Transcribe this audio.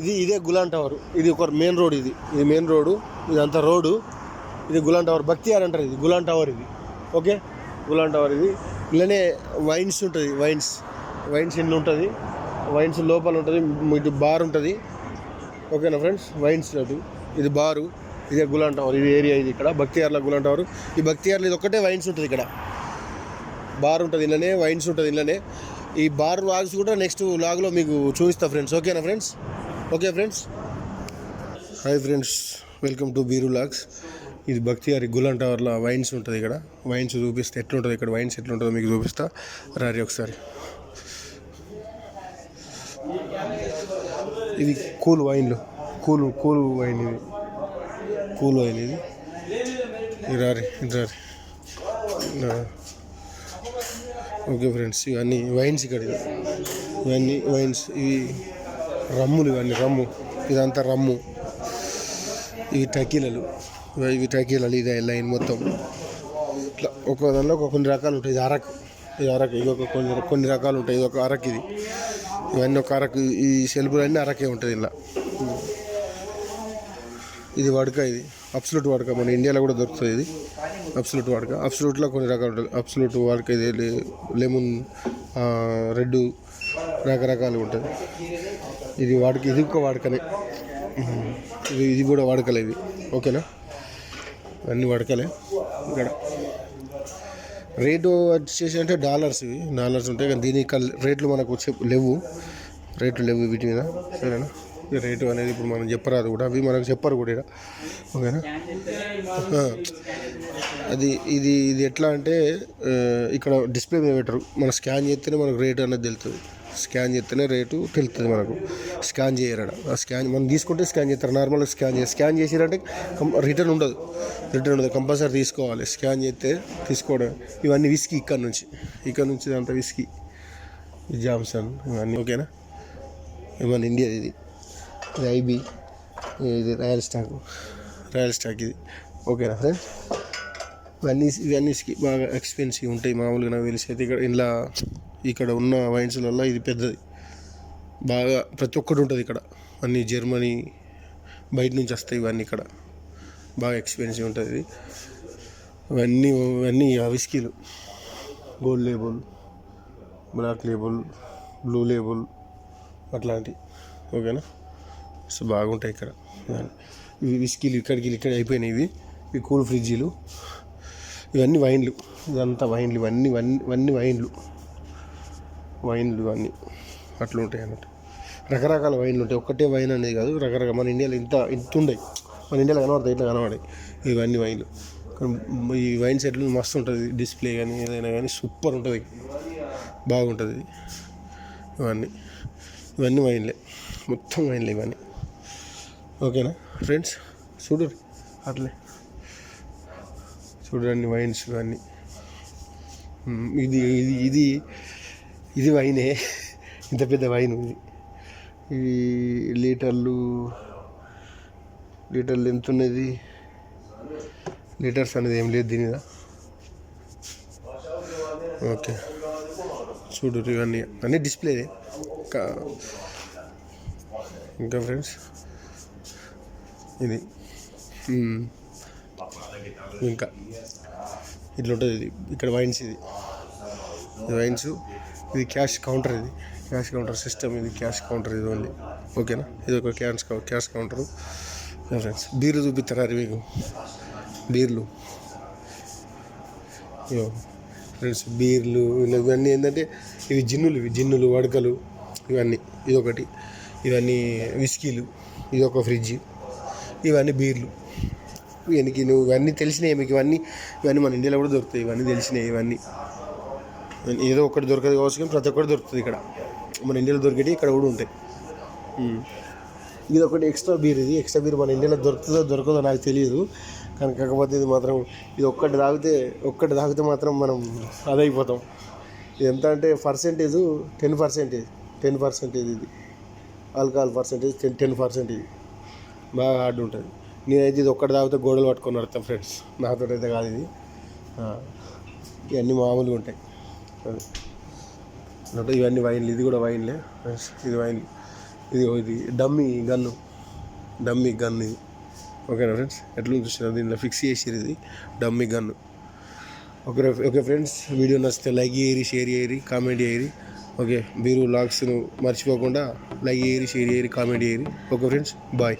ఇది ఇదే గులాన్ టవర్. ఇది ఒక మెయిన్ రోడ్ ఇది. ఇది మెయిన్ రోడ్ ఇదంతా రోడ్డు ఇది గులాన్ టవర్. బక్తియార్ అంటారు ఇది గులాన్ టవర్ ఇది. ఓకే? గులాన్ టవర్ ఇది. ఇలానే వైన్స్ ఉంటుంది వైన్స్. వైన్స్ ఇల్లు ఉంటుంది. వైన్స్ లోపల ఉంటుంది ఇటు బార్ ఉంటుంది. ఓకేనా ఫ్రెండ్స్? వైన్స్ అటు ఇది బారు ఇదే గులాన్ టవర్. ఇది ఏరియా ఇది ఇక్కడ బక్తియార్లో గులాన్ టవర్. ఈ బక్తియార్లో ఇది ఒక్కటే వైన్స్ ఉంటుంది ఇక్కడ. బార్ ఉంటుంది ఇళ్ళనే వైన్స్ ఉంటుంది ఇలానే. ఈ బార్ లాగ్స్ కూడా నెక్స్ట్ లాగ్లో మీకు చూపిస్తా ఫ్రెండ్స్. ఓకేనా friends? Okay friends hi friends welcome to beer locks ఇది భక్తియారి గులాన్ టవర్లో వైన్స్ ఉంటుంది ఇక్కడ. వైన్స్ చూపిస్తే ఎట్లుంటుంది ఇక్కడ? వైన్స్ ఎట్లుంటుందో మీకు చూపిస్తా. రారి ఒకసారి. ఇది కూల్ వైన్లు. కూల్ కూల్ వైన్ ఇది. కూల్ వైన్ ఇది. ఇది రారి ఇది రారి. ఓకే ఫ్రెండ్స్ ఇవన్నీ వైన్స్ ఇక్కడ ఇవన్నీ వైన్స్. ఇవి రమ్ములు ఇవన్నీ రమ్ము. ఇదంతా రమ్ము. ఇవి టకీలలు. ఇవి- ఇవి టకీలలు ఇదే లైన్ మొత్తం. ఇట్లా ఒక దానిలో ఒక కొన్ని రకాలు ఉంటాయి. ఇది అరకు. ఇది అరకు. ఇది ఒక కొన్ని కొన్ని రకాలు ఉంటాయి. ఇది ఒక అరకు ఇది. ఇవన్నీ ఒక అరకు. ఈ సెల్ఫులన్నీ అరకే ఉంటుంది ఇలా. ఇది వడక ఇది. అప్సలూట్ వడక మన ఇండియాలో కూడా దొరుకుతుంది ఇది. అప్సలూట్ వడక. అప్సలూట్లో కొన్ని రకాలు ఉంటాయి. అప్సలూట్ వడక ఇది లెమన్ రెడ్ రకరకాలు ఉంటుంది ఇది వాడుక ఇది ఒక వాడకనే. ఇది ఇది కూడా వాడకలే ఇది. ఓకేనా? అన్నీ వాడకలే. ఇక్కడ రేటు వచ్చేసి అంటే డాలర్స్ ఇవి. డాలర్స్ ఉంటాయి కానీ దీని కల్- రేట్లు మనకు వచ్చే లేవు. రేట్లు లేవు వీటి మీద. సరేనా? రేటు అనేది ఇప్పుడు మనం చెప్పరాదు కూడా. అవి మనకు చెప్పరు కూడా ఓకేనా? అది ఇది ఇది ఎట్లా అంటే ఇక్కడ డిస్ప్లే మీద పెట్టరు. మనం స్కాన్ చేస్తేనే మనకు రేటు అనేది తెలుస్తుంది. స్కాన్ చేస్తేనే రేటు తెలుస్తుంది మనకు. స్కాన్ చేయరాడ. ఆ స్కాన్ మనం తీసుకుంటే స్కాన్ చేస్తారు. నార్మల్గా స్కాన్ చేసి స్కాన్ చేసిరంటే రిటర్న్ ఉండదు. రిటర్న్ ఉండదు. కంపల్సరీ తీసుకోవాలి. స్కాన్ చేస్తే తీసుకోవడం. ఇవన్నీ విస్కీ ఇక్కడ నుంచి. ఇక్కడ నుంచి ఇదంతా విస్కీ. జామ్సన్ ఇవన్నీ. ఓకేనా? ఇవన్నీ ఇండియా ఇది. ఇది ఐబీ. ఇది రాయల్ స్టాక్. రాయల్ స్టాక్ ఇది. ఓకేనా ఫ్రెండ్స్? ఇవన్నీ ఇవన్నీ స్కి- బాగా ఎక్స్పెన్సివ్ ఉంటాయి మామూలుగా నాకు తెలిసి. అయితే ఇక్కడ ఇలా ఇక్కడ ఉన్న వైన్స్లలో ఇది పెద్దది. బాగా ప్రతి ఒక్కటి ఉంటుంది ఇక్కడ. అన్ని జర్మనీ బయట నుంచి వస్తాయి ఇవన్నీ ఇక్కడ. బాగా ఎక్స్పెన్సివ్ ఉంటుంది ఇది. ఇవన్నీ ఇవన్నీ ఆ విస్కీలు gold label black label blue label అట్లాంటివి ఓకేనా? సో బాగుంటాయి ఇక్కడ. ఇవి విస్కీలు ఇక్కడికి ఇక్కడ అయిపోయినాయి ఇవి. ఇవి కూల్ ఫ్రిడ్జీలు ఇవన్నీ వైన్లు. ఇదంతా వైన్లు ఇవన్నీ ఇవన్నీ ఇవన్నీ వైన్లు. వైన్లు ఇవన్నీ. అట్లా ఉంటాయి అన్నట్టు. రకరకాల వైన్లు ఉంటాయి. ఒక్కటే వైన్ అనేది కాదు రకరకాల మన ఇండియాలో ఇంత ఇంత ఉండయి మన ఇండియాలో కనబడతాయి ఇట్లా కనబడాయి. ఇవన్నీ వైన్లు. కానీ ఈ వైన్ సెట్లు మస్తు ఉంటుంది. డిస్ప్లే కానీ ఏదైనా కానీ సూపర్ ఉంటుంది. బాగుంటుంది. ఇవన్నీ. ఇవన్నీ వైన్లే. మొత్తం వైన్లే ఇవన్నీ. ఓకేనా? ఫ్రెండ్స్ చూడు. అట్లే. చూడండి వైన్స్ ఇవన్నీ. ఇది ఇది ఇది ఇది వైనే. ఇంత పెద్ద వైన్ ఇది ఇది లీటర్లు లీటర్లు ఎంత ఉన్నది? లీటర్స్ అనేది ఏం లేదు దీని ఓకే. చూడు ఇవన్నీ. అన్నీ డిస్ప్లే ఇంకా ఇంకా ఫ్రెండ్స్ ఇది. ఇంకా ఇట్లుంటుంది ఇది. ఇక్కడ వైన్స్ ఇది. ఇది వైన్స్ ఇది క్యాష్ కౌంటర్ ఇది. క్యాష్ కౌంటర్ సిస్టమ్ ఇది క్యాష్ కౌంటర్ ఇది ఓన్లీ. ఓకేనా? ఇది ఒక క్యాష్ కౌ- క్యాష్ కౌంటర్. ఫ్రెండ్స్ బీర్లు చూపిస్తారు మీకు? బీర్లు. ఫ్రెండ్స్ బీర్లు ఇలా ఇవన్నీ ఏంటంటే ఇవి జిన్నులు ఇవి జిన్నులు వడకలు ఇవన్నీ. ఇదొకటి ఇవన్నీ విస్కీలు. ఇది ఒక ఫ్రిడ్జ్. ఇవన్నీ బీర్లు. ఇవన్నీ నువ్వు ఇవన్నీ తెలిసినాయి మీకు ఇవన్నీ. ఇవన్నీ మన ఇండియాలో కూడా దొరుకుతాయి. ఇవన్నీ తెలిసినాయి ఇవన్నీ. ఏదో ఒకటి దొరకదు కావచ్చు కానీ ప్రతి ఒక్కటి దొరుకుతుంది ఇక్కడ. మన ఇండియాలో దొరికేటి ఇక్కడ కూడా ఉంటాయి. ఇది ఒకటి ఎక్స్ట్రా బీర్ ఇది. ఎక్స్ట్రా బీర్ మన ఇండియాలో దొరుకుతుందో దొరకదో నాకు తెలియదు. కానీ కాకపోతే ఇది మాత్రం ఇది ఒక్కటి తాగితే ఒక్కటి తాగితే మాత్రం మనం అదైపోతాం. ఇది ఎంత అంటే percentage ten percentage. Ten percentage ఇది. Alcohol percentage ten ten percentage. బాగా హార్డ్ ఉంటుంది. నేనైతే ఇది ఒక్కటి తాగితే గోడలు పట్టుకొని వస్తాను ఫ్రెండ్స్. నాతో అయితే కాదు ఇది. ఇవన్నీ మామూలుగా ఉంటాయి. అంటే ఇవన్నీ వైన్లు ఇది కూడా వైన్లే ఫ్రెండ్స్. ఇది వైన్ ఇది ఇది డమ్మీ గన్ను. డమ్మీ గన్ ఇది. ఓకేనా ఫ్రెండ్స్? ఎట్లా చూసినా దీనిలో ఫిక్స్ చేసిరు ఇది. Dummy gun okay okay friends. Video నచ్చితే లైక్ చేయరి షేర్ చేయరి కామెంట్ చేయరి ఓకే మీరు లాగ్స్ను మర్చిపోకుండా లైక్ చేయరి షేర్ చేయరి కామెంట్ చేయరి ఓకే ఫ్రెండ్స్ బాయ్.